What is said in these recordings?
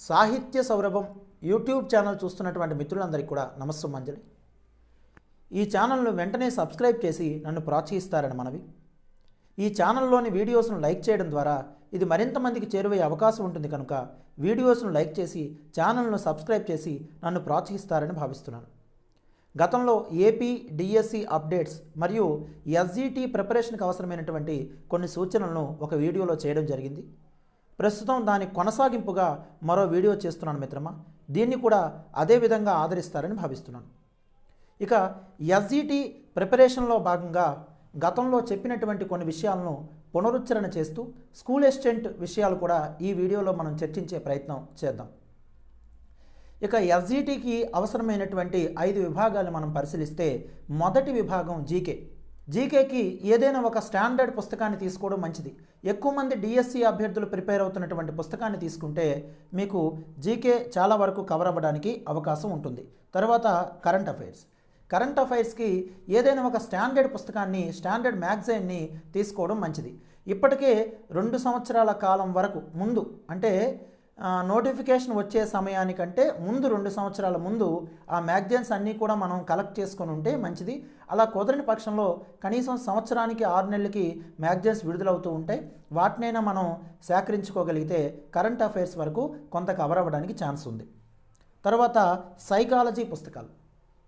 సాహిత్య సౌరభం YouTube channel చూస్తున్నటువంటి మిత్రులందరికీ కూడా నమస్సు మంజలి. ఈ ఛానల్ను వెంటనే సబ్స్క్రైబ్ చేసి నన్ను ప్రోత్సహిస్తారని మనవి. ఈ ఛానల్లోని వీడియోస్ను లైక్ చేయడం ద్వారా ఇది మరింత మందికి చేరువయ్యే అవకాశం ఉంటుంది కనుక వీడియోస్ను లైక్ చేసి ఛానల్ను సబ్స్క్రైబ్ చేసి నన్ను ప్రోత్సహిస్తారని భావిస్తున్నాను. గతంలో ఏపీ డిఎస్సి అప్డేట్స్ మరియు ఎస్జిటి ప్రిపరేషన్కి అవసరమైనటువంటి కొన్ని సూచనలను ఒక వీడియోలో చేయడం జరిగింది. ప్రస్తుతం దాని కొనసాగింపుగా మరో వీడియో చేస్తున్నాను మిత్రమా. దీన్ని కూడా అదే విధంగా ఆదరిస్తారని భావిస్తున్నాను. ఇక ఎస్జీటీ ప్రిపరేషన్లో భాగంగా గతంలో చెప్పినటువంటి కొన్ని విషయాలను పునరుచ్చరణ చేస్తూ స్కూల్ అసిస్టెంట్ విషయాలు కూడా ఈ వీడియోలో మనం చర్చించే ప్రయత్నం చేద్దాం. ఇక ఎస్జీటీకి అవసరమైనటువంటి ఐదు విభాగాలు మనం పరిశీలిస్తే మొదటి విభాగం జీకే. జీకేకి ఏదైనా ఒక స్టాండర్డ్ పుస్తకాన్ని తీసుకోవడం మంచిది. ఎక్కువ మంది డిఎస్సి అభ్యర్థులు ప్రిపేర్ అవుతున్నటువంటి పుస్తకాన్ని తీసుకుంటే మీకు జీకే చాలా వరకు కవర్ అవ్వడానికి అవకాశం ఉంటుంది. తర్వాత కరెంట్ అఫైర్స్. కరెంట్ అఫైర్స్కి ఏదైనా ఒక స్టాండర్డ్ పుస్తకాన్ని స్టాండర్డ్ మ్యాగజైన్ని తీసుకోవడం మంచిది. ఇప్పటికే రెండు సంవత్సరాల కాలం వరకు ముందు అంటే నోటిఫికేషన్ వచ్చే సమయానికంటే ముందు రెండు సంవత్సరాల ముందు ఆ మ్యాగజైన్స్ అన్నీ కూడా మనం కలెక్ట్ చేసుకొని ఉంటే మంచిది. అలా కుదరని పక్షంలో కనీసం సంవత్సరానికి ఆరు నెలలకి మ్యాగజైన్స్ విడుదలవుతూ ఉంటాయి. వాటినైనా మనం సేకరించుకోగలిగితే కరెంట్ అఫైర్స్ వరకు కొంత కవర్ అవ్వడానికి ఛాన్స్ ఉంది. తర్వాత సైకాలజీ పుస్తకాలు.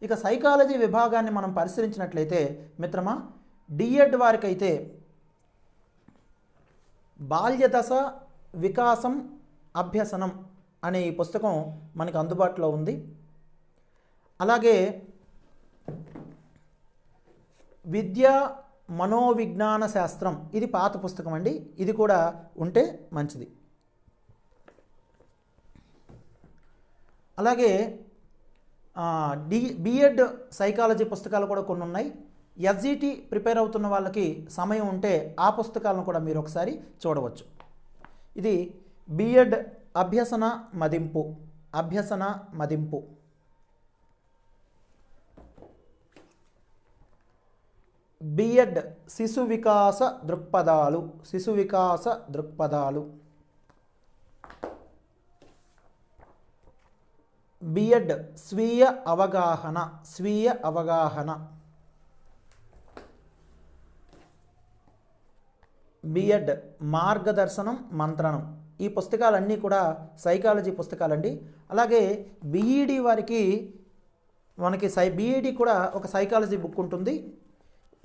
ఇక సైకాలజీ విభాగాన్ని మనం పరిశీలించినట్లయితే మిత్రమా డిఎడ్ వారికైతే బాల్యదశ వికాసం అభ్యసనం అనే ఈ పుస్తకం మనకు అందుబాటులో ఉంది. అలాగే విద్యా మనోవిజ్ఞాన శాస్త్రం ఇది పాత పుస్తకం అండి. ఇది కూడా ఉంటే మంచిది. అలాగే డి బిఎడ్ సైకాలజీ పుస్తకాలు కూడా కొన్ని ఉన్నాయి. ఎస్జిటి ప్రిపేర్ అవుతున్న వాళ్ళకి సమయం ఉంటే ఆ పుస్తకాలను కూడా మీరు ఒకసారి చూడవచ్చు. ఇది బిఎడ్ అభ్యసన మదింపు అభ్యసన మదింపు. బిఎడ్ శిశు వికాస దృక్పథాలు శిశు వికాస దృక్పథాలు. బిఎడ్ స్వీయ అవగాహన స్వీయ అవగాహన. బిఎడ్ మార్గదర్శనం మంత్రణం. ఈ పుస్తకాలన్నీ కూడా సైకాలజీ పుస్తకాలండి. అలాగే బీఈడి వారికి మనకి సై బీఈడి కూడా ఒక సైకాలజీ బుక్ ఉంటుంది.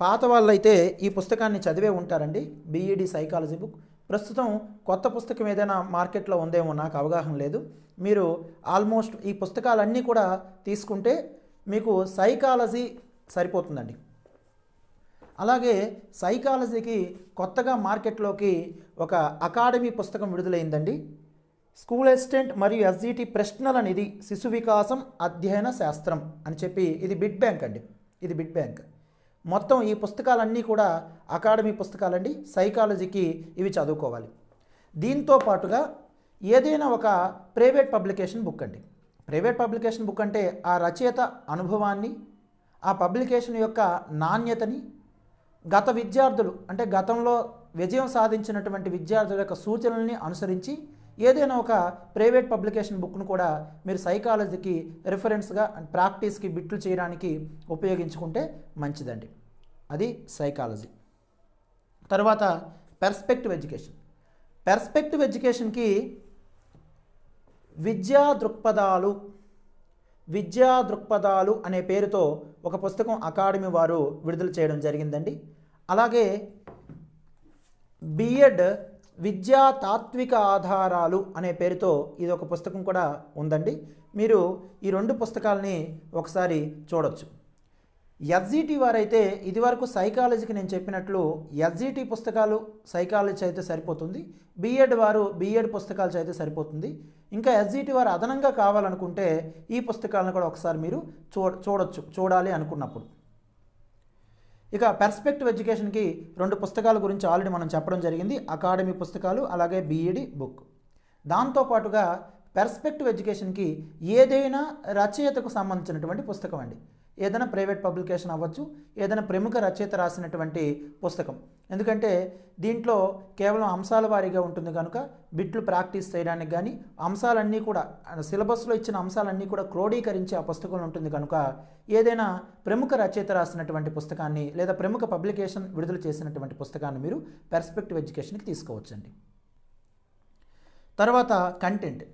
పాత వాళ్ళైతే ఈ పుస్తకాన్ని చదివే ఉంటారండి. B Ed psychology book. ప్రస్తుతం కొత్త పుస్తకం ఏదైనా మార్కెట్లో ఉందేమో నాకు అవగాహన లేదు. మీరు ఆల్మోస్ట్ ఈ పుస్తకాలన్నీ కూడా తీసుకుంటే మీకు సైకాలజీ సరిపోతుందండి. అలాగే సైకాలజీకి కొత్తగా మార్కెట్లోకి ఒక అకాడమీ పుస్తకం విడుదలైందండి. స్కూల్ అసిస్టెంట్ మరియు ఎస్జిటి ప్రశ్నల నిధి శిశు వికాసం అధ్యయన శాస్త్రం అని చెప్పి ఇది బిడ్ బ్యాంక్ అండి. ఇది బిడ్ బ్యాంక్. మొత్తం ఈ పుస్తకాలన్నీ కూడా అకాడమీ పుస్తకాలండి. సైకాలజీకి ఇవి చదువుకోవాలి. దీంతో పాటుగా ఏదైనా ఒక ప్రైవేట్ పబ్లికేషన్ బుక్ అండి. ప్రైవేట్ పబ్లికేషన్ బుక్ అంటే ఆ రచయిత అనుభవాన్ని ఆ పబ్లికేషన్ యొక్క నాణ్యతని గత విద్యార్థులు అంటే గతంలో విజయం సాధించినటువంటి విద్యార్థుల యొక్క సూచనల్ని అనుసరించి ఏదైనా ఒక ప్రైవేట్ పబ్లికేషన్ బుక్ను కూడా మీరు సైకాలజీకి రిఫరెన్స్గా అండ్ ప్రాక్టీస్కి బిట్లు చేయడానికి ఉపయోగించుకుంటే మంచిదండి. అది సైకాలజీ. తర్వాత పెర్స్పెక్టివ్ ఎడ్యుకేషన్. పెర్స్పెక్టివ్ ఎడ్యుకేషన్కి విద్యా దృక్పథాలు విద్యా దృక్పథాలు అనే పేరుతో ఒక పుస్తకం అకాడమీ వారు విడుదల చేయడం జరిగిందండి. అలాగే బిఎడ్ విద్యా తాత్విక ఆధారాలు అనే పేరుతో ఇది ఒక పుస్తకం కూడా ఉందండి. మీరు ఈ రెండు పుస్తకాలని ఒకసారి చూడొచ్చు. ఎస్జిటి వారైతే ఇదివరకు సైకాలజీకి నేను చెప్పినట్లు ఎస్జిటి పుస్తకాలు సైకాలజీ అయితే సరిపోతుంది బీఎడ్ వారు బీఎడ్ పుస్తకాలు అయితే సరిపోతుంది. ఇంకా ఎస్జిటి వారు అదనంగా కావాలనుకుంటే ఈ పుస్తకాలను కూడా ఒకసారి మీరు చూ చూడొచ్చు చూడాలి అనుకున్నప్పుడు. ఇక పర్స్పెక్టివ్ ఎడ్యుకేషన్కి రెండు పుస్తకాల గురించి ఆల్రెడీ మనం చెప్పడం జరిగింది అకాడమీ పుస్తకాలు అలాగే బీఈడి బుక్. దాంతోపాటుగా పర్స్పెక్టివ్ ఎడ్యుకేషన్కి ఏదైనా రచయితకు సంబంధించినటువంటి పుస్తకం అండి. ఏదైనా ప్రైవేట్ పబ్లికేషన్ అవ్వచ్చు ఏదైనా ప్రముఖ రచయిత రాసినటువంటి పుస్తకం. ఎందుకంటే దీంట్లో కేవలం అంశాల వారీగా ఉంటుంది కనుక బిట్లు ప్రాక్టీస్ చేయడానికి కానీ అంశాలన్నీ కూడా సిలబస్లో ఇచ్చిన అంశాలన్నీ కూడా క్రోడీకరించి ఆ పుస్తకంలో ఉంటుంది కనుక ఏదైనా ప్రముఖ రచయిత రాసినటువంటి పుస్తకాన్ని లేదా ప్రముఖ పబ్లికేషన్ విడుదల చేసినటువంటి పుస్తకాన్ని మీరు పెర్స్పెక్టివ్ ఎడ్యుకేషన్కి తీసుకోవచ్చండి. తర్వాత కంటెంట్.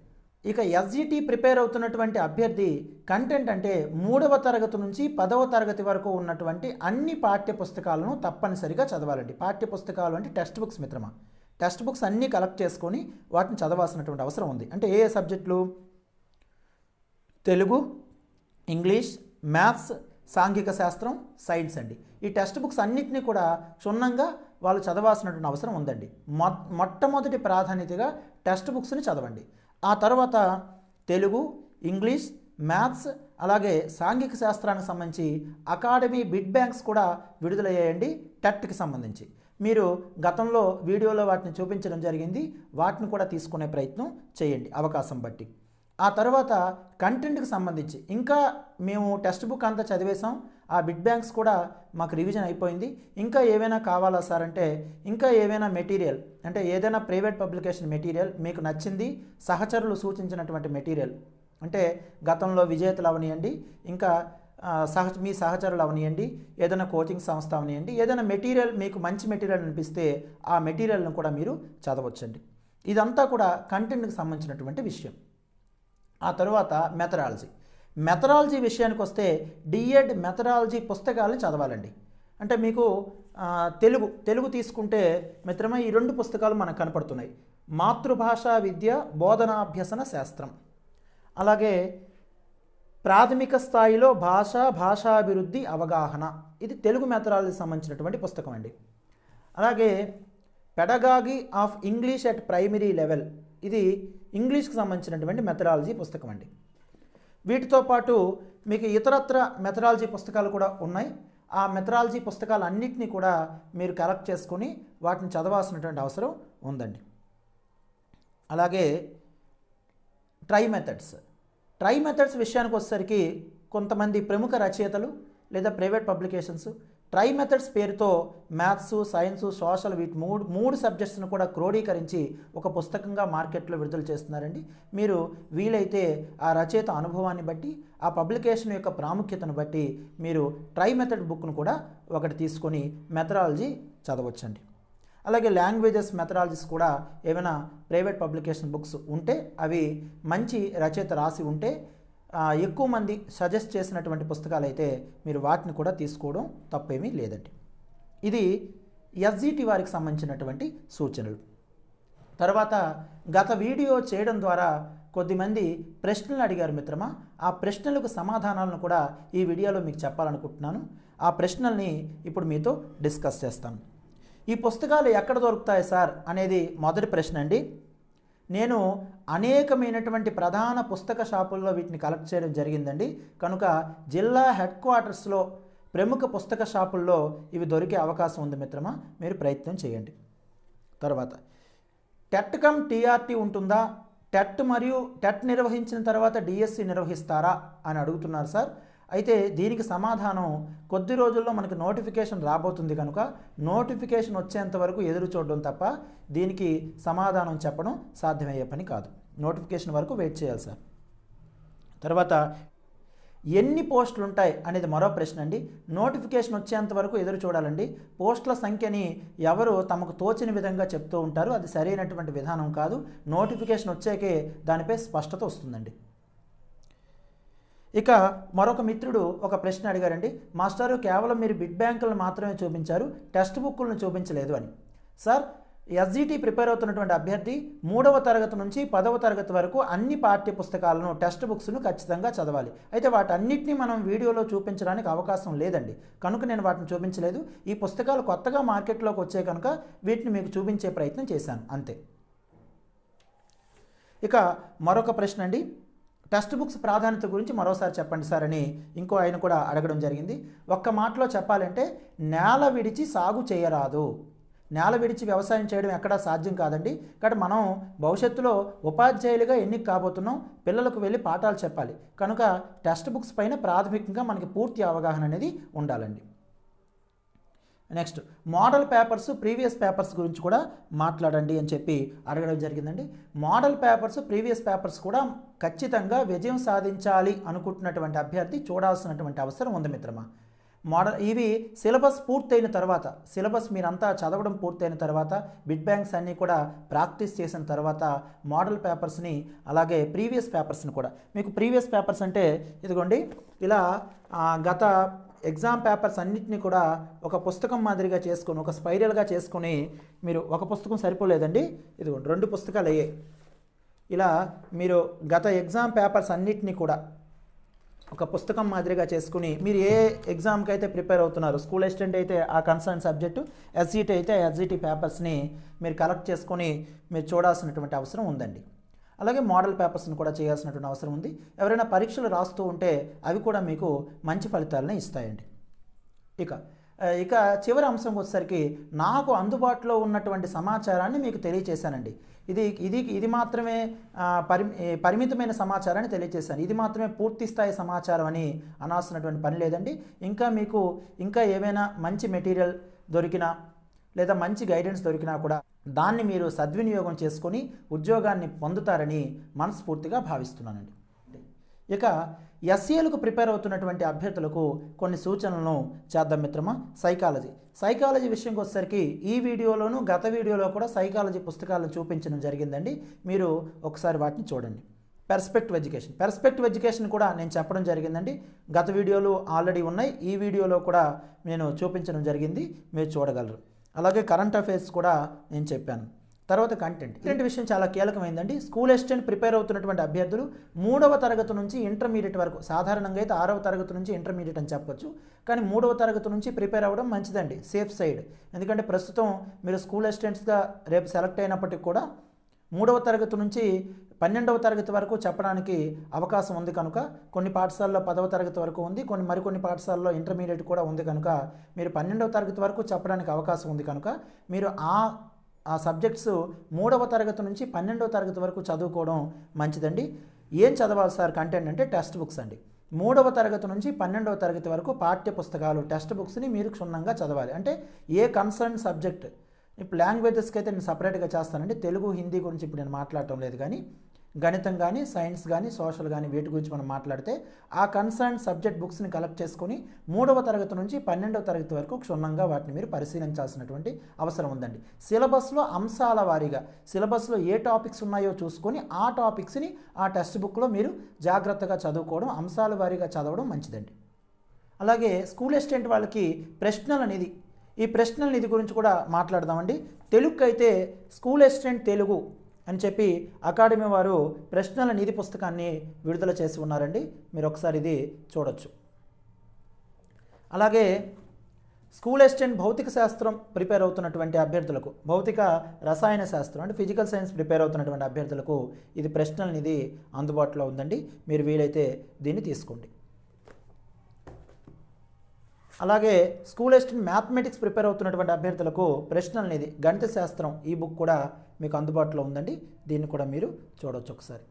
ఇక ఎస్జిటి ప్రిపేర్ అవుతున్నటువంటి అభ్యర్థి కంటెంట్ అంటే మూడవ తరగతి నుంచి పదవ తరగతి వరకు ఉన్నటువంటి అన్ని పాఠ్య పుస్తకాలను తప్పనిసరిగా చదవాలండి. పాఠ్య పుస్తకాలు అంటే టెక్స్ట్ బుక్స్ మిత్రమా? టెక్స్ట్ బుక్స్ అన్నీ కలెక్ట్ చేసుకొని వాటిని చదవాల్సినటువంటి అవసరం ఉంది. అంటే ఏ ఏ సబ్జెక్టులు? తెలుగు ఇంగ్లీష్ మ్యాథ్స్ సాంఘిక శాస్త్రం సైన్స్ అండి. ఈ టెక్స్ట్ బుక్స్ అన్నింటినీ కూడా క్షుణ్ణంగా వాళ్ళు చదవాల్సినటువంటి అవసరం ఉందండి. మొ మొట్టమొదటి ప్రాధాన్యతగా టెక్స్ట్ బుక్స్ని చదవండి. ఆ తర్వాత తెలుగు ఇంగ్లీష్ మ్యాథ్స్ అలాగే సాంఘిక శాస్త్రానికి సంబంధించి అకాడమీ బిడ్ బ్యాంక్స్ కూడా విడుదలయ్యాయండి టెట్కి సంబంధించి. మీరు గతంలో వీడియోలో వాటిని చూపించడం జరిగింది వాటిని కూడా తీసుకునే ప్రయత్నం చేయండి అవకాశం బట్టి. ఆ తర్వాత కంటెంట్కి సంబంధించి. ఇంకా మేము టెక్స్ట్ బుక్ అంతా చదివేశాం. ఆ బిడ్ బ్యాంక్స్ కూడా మాకు రివిజన్ అయిపోయింది. ఇంకా ఏవైనా కావాలా సార్ అంటే ఇంకా ఏవైనా మెటీరియల్ అంటే ఏదైనా ప్రైవేట్ పబ్లికేషన్ మెటీరియల్ మీకు నచ్చింది సహచరులు సూచించినటువంటి మెటీరియల్ అంటే గతంలో విజేతలు అవనియండి ఇంకా సహ మీ సహచరులు అవనియండి ఏదైనా కోచింగ్ సంస్థ అవనియండి ఏదైనా మెటీరియల్ మీకు మంచి మెటీరియల్ అనిపిస్తే ఆ మెటీరియల్ను కూడా మీరు చదవచ్చండి. ఇదంతా కూడా కంటెంట్కి సంబంధించినటువంటి విషయం. ఆ తరువాత మెథడాలజీ. మెథడాలజీ విషయానికి వస్తే డిఎడ్ మెథడాలజీ పుస్తకాలను చదవాలండి. అంటే మీకు తెలుగు తెలుగు తీసుకుంటే మిత్రమే ఈ రెండు పుస్తకాలు మనకు కనపడుతున్నాయి. మాతృభాషా విద్య బోధనాభ్యసన శాస్త్రం. అలాగే ప్రాథమిక స్థాయిలో భాష భాషాభివృద్ధి అవగాహన. ఇది తెలుగు మెథడాలజీకి సంబంధించినటువంటి పుస్తకం అండి. అలాగే pedagogy of English at primary level. ఇది ఇంగ్లీష్కి సంబంధించినటువంటి మెథడాలజీ పుస్తకం అండి. వీటితో పాటు మీకు ఇతరత్ర మెథడాలజీ పుస్తకాలు కూడా ఉన్నాయి. ఆ మెథడాలజీ పుస్తకాలన్నింటినీ కూడా మీరు కలెక్ట్ చేసుకొని వాటిని చదవాల్సినటువంటి అవసరం ఉందండి. అలాగే ట్రై మెథడ్స్ ట్రై మెథడ్స్ విషయానికి వచ్చేసరికి కొంతమంది ప్రముఖ రచయితలు లేదా ప్రైవేట్ పబ్లికేషన్స్ ట్రై మెథడ్స్ పేరుతో మ్యాథ్స్ సైన్స్ సోషల్ వీటి మూడు మూడు సబ్జెక్ట్స్ను కూడా క్రోడీకరించి ఒక పుస్తకంగా మార్కెట్లో విడుదల చేస్తున్నారండి. మీరు వీలైతే ఆ రచయిత అనుభవాన్ని బట్టి ఆ పబ్లికేషన్ యొక్క ప్రాముఖ్యతను బట్టి మీరు ట్రై మెథడ్ బుక్ను కూడా ఒకటి తీసుకొని మెథడాలజీ చదవచ్చండి. అలాగే లాంగ్వేజెస్ మెథడాలజీస్ కూడా ఏమైనా ప్రైవేట్ పబ్లికేషన్ బుక్స్ ఉంటే అవి మంచి రచయిత రాసి ఉంటే ఎక్కువ మంది సజెస్ట్ చేసినటువంటి పుస్తకాలు అయితే మీరు వాటిని కూడా తీసుకోవడం తప్పేమీ లేదండి. ఇది ఎస్జిటి వారికి సంబంధించినటువంటి సూచనలు. తర్వాత గత వీడియో చేయడం ద్వారా కొద్దిమంది ప్రశ్నలు అడిగారు మిత్రమా. ఆ ప్రశ్నలకు సమాధానాలను కూడా ఈ వీడియోలో మీకు చెప్పాలనుకుంటున్నాను. ఆ ప్రశ్నల్ని ఇప్పుడు మీతో డిస్కస్ చేస్తాను. ఈ పుస్తకాలు ఎక్కడ దొరుకుతాయి సార్ అనేది మొదటి ప్రశ్న అండి. నేను అనేకమైనటువంటి ప్రధాన పుస్తక షాపుల్లో వీటిని కలెక్ట్ చేయడం జరిగిందండి. కనుక జిల్లా హెడ్ క్వార్టర్స్లో ప్రముఖ పుస్తక షాపుల్లో ఇవి దొరికే అవకాశం ఉంది మిత్రమా? మీరు ప్రయత్నం చేయండి. తర్వాత టెట్ కమ్ టీఆర్టీ ఉంటుందా? టెట్ మరియు టెట్ నిర్వహించిన తర్వాత డిఎస్సి నిర్వహిస్తారా? అని అడుగుతున్నారు సార్. అయితే దీనికి సమాధానం కొద్ది రోజుల్లో మనకి నోటిఫికేషన్ రాబోతుంది కనుక నోటిఫికేషన్ వచ్చేంత వరకు ఎదురు చూడడం తప్ప దీనికి సమాధానం చెప్పడం సాధ్యమయ్యే పని కాదు. నోటిఫికేషన్ వరకు వెయిట్ చేయాలి సార్. తర్వాత ఎన్ని పోస్టులు ఉంటాయి అనేది మరో ప్రశ్న అండి. నోటిఫికేషన్ వచ్చేంత వరకు ఎదురు చూడాలండి. పోస్టుల సంఖ్యని ఎవరు తమకు తోచిన విధంగా చెప్తూ ఉంటారు. అది సరైనటువంటి విధానం కాదు. నోటిఫికేషన్ వచ్చాకే దానిపై స్పష్టత వస్తుందండి. ఇక మరొక మిత్రుడు ఒక ప్రశ్న అడిగారండి మాస్టారు కేవలం మీరు బిడ్ బ్యాంకులను మాత్రమే చూపించారు టెక్స్ట్ బుక్కులను చూపించలేదు అని. సార్ ఎస్జిటి ప్రిపేర్ అవుతున్నటువంటి అభ్యర్థి మూడవ తరగతి నుంచి పదవ తరగతి వరకు అన్ని పాఠ్య పుస్తకాలను టెక్స్ట్ బుక్స్ను ఖచ్చితంగా చదవాలి. అయితే వాటన్నిటిని మనం వీడియోలో చూపించడానికి అవకాశం లేదండి. కనుక నేను వాటిని చూపించలేదు. ఈ పుస్తకాలు కొత్తగా మార్కెట్లోకి వచ్చే కనుక వీటిని మీకు చూపించే ప్రయత్నం చేశాను. అంతే. ఇక మరొక ప్రశ్న అండి టెక్స్ట్ బుక్స్ ప్రాధాన్యత గురించి మరోసారి చెప్పండి సార్ అని ఇంకో ఆయన కూడా అడగడం జరిగింది. ఒక్క మాటలో చెప్పాలంటే నేల విడిచి సాగు చేయరాదు. నేల విడిచి వ్యవసాయం చేయడం ఎక్కడా సాధ్యం కాదండి. కాబట్టి మనం భవిష్యత్తులో ఉపాధ్యాయులుగా ఎన్నిక కాబోతున్నాం పిల్లలకు వెళ్ళి పాఠాలు చెప్పాలి. కనుక టెక్స్ట్ బుక్స్ పైన ప్రాథమికంగా మనకి పూర్తి అవగాహన అనేది ఉండాలండి. Next model papers previous papers గురించి కూడా మాట్లాడండి అని చెప్పి అడగడం జరిగిందండి. మోడల్ పేపర్స్ ప్రీవియస్ పేపర్స్ కూడా ఖచ్చితంగా విజయం సాధించాలి అనుకుంటున్నటువంటి అభ్యర్థి చూడాల్సినటువంటి అవసరం ఉంది మిత్రమా? మోడల్ ఇవి సిలబస్ పూర్తయిన తర్వాత సిలబస్ మీరంతా చదవడం పూర్తయిన తర్వాత బిడ్ బ్యాంక్స్ అన్నీ కూడా ప్రాక్టీస్ చేసిన తర్వాత మోడల్ పేపర్స్ని అలాగే ప్రీవియస్ పేపర్స్ని కూడా. మీకు ప్రీవియస్ పేపర్స్ అంటే ఇదిగోండి ఇలా గత ఎగ్జామ్ పేపర్స్ అన్నిటిని కూడా ఒక పుస్తకం మాదిరిగా చేసుకొని ఒక స్పైరల్గా చేసుకొని మీరు ఒక పుస్తకం సరిపోలేదండి. ఇదిగోండి రెండు పుస్తకాలు అయ్యాయి. ఇలా మీరు గత ఎగ్జామ్ పేపర్స్ అన్నింటినీ కూడా ఒక పుస్తకం మాదిరిగా చేసుకుని మీరు ఏ ఎగ్జామ్కి అయితే ప్రిపేర్ అవుతున్నారు స్కూల్ అసిస్టెంట్ అయితే ఆ కన్సర్న్ సబ్జెక్టు ఎస్జిటి అయితే ఎస్జిటి పేపర్స్ని మీరు కలెక్ట్ చేసుకొని మీరు చూడాల్సినటువంటి అవసరం ఉందండి. అలాగే మోడల్ పేపర్స్ని కూడా చేయాల్సినటువంటి అవసరం ఉంది. ఎవరైనా పరీక్షలు రాస్తూ ఉంటే అవి కూడా మీకు మంచి ఫలితాలని ఇస్తాయండి. ఇక ఇక చివరి అంశం వచ్చేసరికి నాకు అందుబాటులో ఉన్నటువంటి సమాచారాన్ని మీకు తెలియచేశానండి. ఇది ఇది ఇది మాత్రమే పరి పరిమితమైన సమాచారాన్ని తెలియచేశాను. ఇది మాత్రమే పూర్తి స్థాయి సమాచారం అని అనాల్సినటువంటి పని లేదండి. ఇంకా మీకు ఇంకా ఏమైనా మంచి మెటీరియల్ దొరికినా లేదా మంచి గైడెన్స్ దొరికినా కూడా దాన్ని మీరు సద్వినియోగం చేసుకొని ఉద్యోగాన్ని పొందుతారని మనస్ఫూర్తిగా భావిస్తున్నానండి. ఇక ఎస్ఏలకు ప్రిపేర్ అవుతున్నటువంటి అభ్యర్థులకు కొన్ని సూచనలను చేద్దాం మిత్రమా? సైకాలజీ సైకాలజీ విషయంకి వచ్చేసరికి ఈ వీడియోలోను గత వీడియోలో కూడా సైకాలజీ పుస్తకాలను చూపించడం జరిగిందండి. మీరు ఒకసారి వాటిని చూడండి. పెర్స్పెక్టివ్ ఎడ్యుకేషన్ పెర్స్పెక్టివ్ ఎడ్యుకేషన్ కూడా నేను చెప్పడం జరిగిందండి. గత వీడియోలు ఆల్రెడీ ఉన్నాయి. ఈ వీడియోలో కూడా నేను చూపించడం జరిగింది. మీరు చూడగలరు. అలాగే కరెంట్ అఫైర్స్ కూడా నేను చెప్పాను. తర్వాత కంటెంట్ ఇలాంటి విషయం చాలా కీలకమైందండి. స్కూల్ అసిస్టెంట్ ప్రిపేర్ అవుతున్నటువంటి అభ్యర్థులు మూడవ తరగతి నుంచి ఇంటర్మీడియట్ వరకు సాధారణంగా అయితే ఆరవ తరగతి నుంచి ఇంటర్మీడియట్ అని చెప్పొచ్చు. కానీ మూడవ తరగతి నుంచి ప్రిపేర్ అవ్వడం మంచిదండి సేఫ్ సైడ్ ఎందుకంటే ప్రస్తుతం మీరు స్కూల్ అసిస్టెంట్స్గా రేపు సెలెక్ట్ అయినప్పటికీ కూడా మూడవ తరగతి నుంచి పన్నెండవ తరగతి వరకు చెప్పడానికి అవకాశం ఉంది కనుక కొన్ని పాఠశాలలో పదవ తరగతి వరకు ఉంది కొన్ని మరికొన్ని పాఠశాలలో ఇంటర్మీడియట్ కూడా ఉంది కనుక మీరు పన్నెండవ తరగతి వరకు చెప్పడానికి అవకాశం ఉంది కనుక మీరు ఆ ఆ సబ్జెక్ట్స్ మూడవ తరగతి నుంచి పన్నెండవ తరగతి వరకు చదువుకోవడం మంచిదండి. ఏం చదవాలి సార్? కంటెంట్ అంటే టెక్స్ట్ బుక్స్ అండి. మూడవ తరగతి నుంచి పన్నెండవ తరగతి వరకు పాఠ్య పుస్తకాలు టెక్స్ట్ బుక్స్ని మీరు క్షుణ్ణంగా చదవాలి. అంటే ఏ కన్సర్న్ సబ్జెక్ట్ ఇప్పుడు లాంగ్వేజెస్కి అయితే నేను సపరేట్గా చేస్తానండి. తెలుగు హిందీ గురించి ఇప్పుడు నేను మాట్లాడటం లేదు కానీ గణితం కానీ సైన్స్ కానీ సోషల్ కానీ వీటి గురించి మనం మాట్లాడితే ఆ కన్సర్న్ సబ్జెక్ట్ బుక్స్ని కలెక్ట్ చేసుకొని మూడవ తరగతి నుంచి పన్నెండవ తరగతి వరకు క్షుణ్ణంగా వాటిని మీరు పరిశీలించాల్సినటువంటి అవసరం ఉందండి. సిలబస్లో అంశాల వారీగా సిలబస్లో ఏ టాపిక్స్ ఉన్నాయో చూసుకొని ఆ టాపిక్స్ని ఆ టెక్స్ట్ బుక్లో మీరు జాగ్రత్తగా చదువుకోవడం అంశాల వారీగా చదవడం మంచిదండి. అలాగే స్కూల్ అసిస్టెంట్ వాళ్ళకి ప్రశ్నలు అనేది ఈ ప్రశ్నల నిధి గురించి కూడా మాట్లాడదామండి. తెలుగుకి అయితే స్కూల్ అసిస్టెంట్ తెలుగు అని చెప్పి అకాడమీ వారు ప్రశ్నల నిధి పుస్తకాన్ని విడుదల చేసి ఉన్నారండి. మీరు ఒకసారి ఇది చూడొచ్చు. అలాగే స్కూల్ అసిస్టెంట్ భౌతిక శాస్త్రం ప్రిపేర్ అవుతున్నటువంటి అభ్యర్థులకు భౌతిక రసాయన శాస్త్రం అంటే ఫిజికల్ సైన్స్ ప్రిపేర్ అవుతున్నటువంటి అభ్యర్థులకు ఇది ప్రశ్నల నిధి అందుబాటులో ఉందండి. మీరు వీలైతే దీన్ని తీసుకోండి. అలాగే స్కూల్ అసిస్టెంట్ మ్యాథమెటిక్స్ ప్రిపేర్ అవుతున్నటువంటి అభ్యర్థులకు ప్రశ్నలు అనేది గణిత శాస్త్రం ఈ బుక్ కూడా మీకు అందుబాటులో ఉందండి. దీన్ని కూడా మీరు చూడవచ్చు ఒకసారి.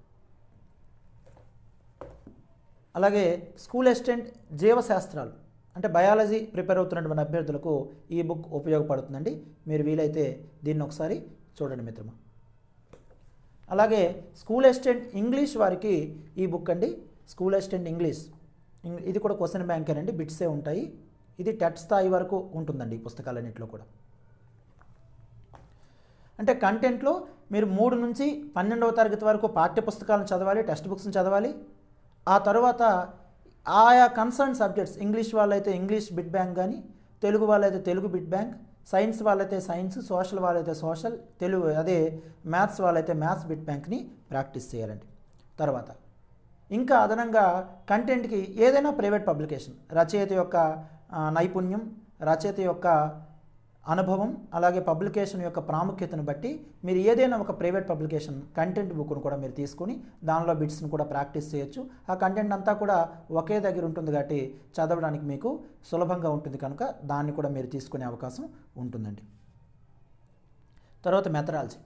అలాగే స్కూల్ అసిస్టెంట్ జీవశాస్త్రాలు అంటే బయాలజీ ప్రిపేర్ అవుతున్నటువంటి అభ్యర్థులకు ఈ బుక్ ఉపయోగపడుతుందండి. మీరు వీలైతే దీన్ని ఒకసారి చూడండి మిత్రమా. అలాగే స్కూల్ అసిస్టెంట్ ఇంగ్లీష్ వారికి ఈ బుక్ అండి. స్కూల్ అసిస్టెంట్ ఇంగ్లీష్ ఇది కూడా క్వశ్చన్ బ్యాంకేనండి. బిట్సే ఉంటాయి. ఇది టెట్ స్థాయి వరకు ఉంటుందండి ఈ పుస్తకాలన్నింటిలో కూడా. అంటే కంటెంట్లో మీరు మూడు నుంచి పన్నెండవ తరగతి వరకు పాఠ్య పుస్తకాలను చదవాలి టెక్స్ట్ బుక్స్ని చదవాలి. ఆ తర్వాత ఆయా కన్సర్న్ సబ్జెక్ట్స్ ఇంగ్లీష్ వాళ్ళైతే ఇంగ్లీష్ బిట్ బ్యాంక్ కానీ తెలుగు వాళ్ళైతే తెలుగు బిట్ బ్యాంక్ సైన్స్ వాళ్ళైతే సైన్స్ సోషల్ వాళ్ళైతే సోషల్ తెలుగు అదే మ్యాథ్స్ వాళ్ళైతే మ్యాథ్స్ బిట్ బ్యాంక్ని ప్రాక్టీస్ చేయాలండి. తర్వాత ఇంకా అదనంగా కంటెంట్కి ఏదైనా ప్రైవేట్ పబ్లికేషన్ రచయిత యొక్క నైపుణ్యం రచయిత యొక్క అనుభవం అలాగే పబ్లికేషన్ యొక్క ప్రాముఖ్యతను బట్టి మీరు ఏదైనా ఒక ప్రైవేట్ పబ్లికేషన్ కంటెంట్ బుక్ను కూడా మీరు తీసుకొని దానిలో బిట్స్ను కూడా ప్రాక్టీస్ చేయొచ్చు. ఆ కంటెంట్ అంతా కూడా ఒకే దగ్గర ఉంటుంది కాబట్టి చదవడానికి మీకు సులభంగా ఉంటుంది కనుక దాన్ని కూడా మీరు తీసుకునే అవకాశం ఉంటుందండి. తర్వాత మెథడాలజీ.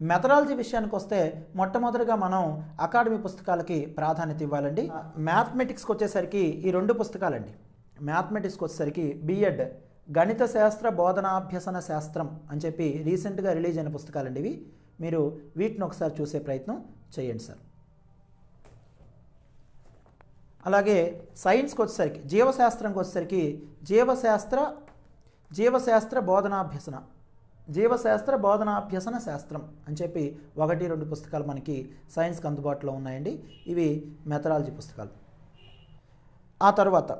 మెథడాలజీ విషయానికి వస్తే మొట్టమొదటిగా మనం అకాడమీ పుస్తకాలకి ప్రాధాన్యత ఇవ్వాలండి. మ్యాథమెటిక్స్కి వచ్చేసరికి ఈ రెండు పుస్తకాలండి. మ్యాథమెటిక్స్కి వచ్చేసరికి బిఎడ్ గణిత శాస్త్ర బోధనాభ్యసన శాస్త్రం అని చెప్పి రీసెంట్గా రిలీజ్ అయిన పుస్తకాలండి ఇవి. మీరు వీటిని ఒకసారి చూసే ప్రయత్నం చేయండి సార్. అలాగే సైన్స్కి వచ్చేసరికి జీవశాస్త్రంకి వచ్చేసరికి జీవశాస్త్ర జీవశాస్త్ర బోధనాభ్యసన జీవశాస్త్ర బోధనాభ్యసన శాస్త్రం అని చెప్పి ఒకటి రెండు పుస్తకాలు మనకి సైన్స్కి అందుబాటులో ఉన్నాయండి. ఇవి మెథడాలజీ పుస్తకాలు. ఆ తర్వాత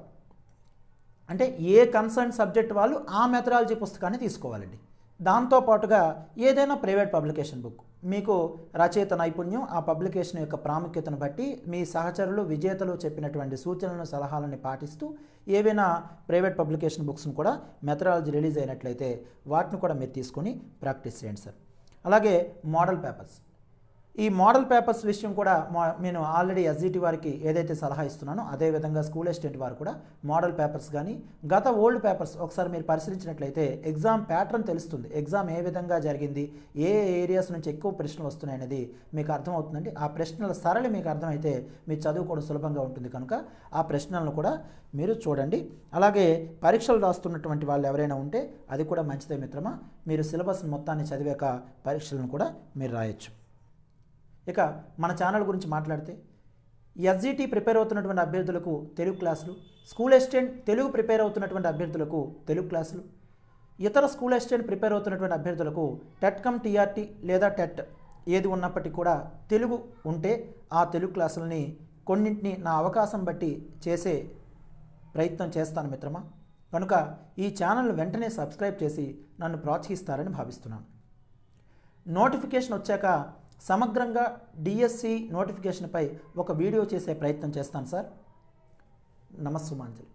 అంటే ఏ కన్సర్న్ సబ్జెక్ట్ వాళ్ళు ఆ మెథడాలజీ పుస్తకాన్ని తీసుకోవాలండి. దాంతోపాటుగా ఏదైనా ప్రైవేట్ పబ్లికేషన్ బుక్ మీకు రచయిత నైపుణ్యం ఆ పబ్లికేషన్ యొక్క ప్రాముఖ్యతను బట్టి మీ సహచరులు విజేతలు చెప్పినటువంటి సూచనలను సలహాలను పాటిస్తూ ఏవైనా ప్రైవేట్ పబ్లికేషన్ బుక్స్ను కూడా మెథడాలజీ రిలీజ్ అయినట్లయితే వాటిని కూడా మీరు తీసుకొని ప్రాక్టీస్ చేయండి సార్ అలాగే మోడల్ పేపర్స్ ఈ మోడల్ పేపర్స్ విషయం కూడా మా నేను ఆల్రెడీ ఎస్జిటి వారికి ఏదైతే సలహా ఇస్తున్నానో అదేవిధంగా స్కూల్ అసిస్టెంట్ వారు కూడా మోడల్ పేపర్స్ కానీ గత ఓల్డ్ పేపర్స్ ఒకసారి మీరు పరిశీలించినట్లయితే ఎగ్జామ్ ప్యాటర్న్ తెలుస్తుంది. ఎగ్జామ్ ఏ విధంగా జరిగింది ఏ ఏరియాస్ నుంచి ఎక్కువ ప్రశ్నలు వస్తున్నాయనేది మీకు అర్థమవుతుందండి. ఆ ప్రశ్నల సరళి మీకు అర్థమైతే మీ చదువుకోవడం సులభంగా ఉంటుంది కనుక ఆ ప్రశ్నలను కూడా మీరు చూడండి. అలాగే పరీక్షలు రాస్తున్నటువంటి వాళ్ళు ఎవరైనా ఉంటే అది కూడా మంచిదే మిత్రమా? మీరు సిలబస్ మొత్తాన్ని చదివాక పరీక్షలను కూడా మీరు రాయొచ్చు. ఇక మన ఛానల్ గురించి మాట్లాడితే ఎస్జిటి ప్రిపేర్ అవుతున్నటువంటి అభ్యర్థులకు తెలుగు క్లాసులు స్కూల్ అసిస్టెంట్ తెలుగు ప్రిపేర్ అవుతున్నటువంటి అభ్యర్థులకు తెలుగు క్లాసులు ఇతర స్కూల్ అసిస్టెంట్ ప్రిపేర్ అవుతున్నటువంటి అభ్యర్థులకు టెట్కమ్ టీఆర్టీ లేదా టెట్ ఏది ఉన్నప్పటికీ కూడా తెలుగు ఉంటే ఆ తెలుగు క్లాసులని కొన్నింటిని నా అవకాశం బట్టి చేసే ప్రయత్నం చేస్తాను మిత్రమా. కనుక ఈ ఛానల్ వెంటనే సబ్స్క్రైబ్ చేసి నన్ను ప్రోత్సహిస్తారని భావిస్తున్నాను. నోటిఫికేషన్ వచ్చాక సమగ్రంగా డిఎస్సి నోటిఫికేషన్పై ఒక వీడియో చేసే ప్రయత్నం చేస్తాను సార్. నమస్సుమాంజలి.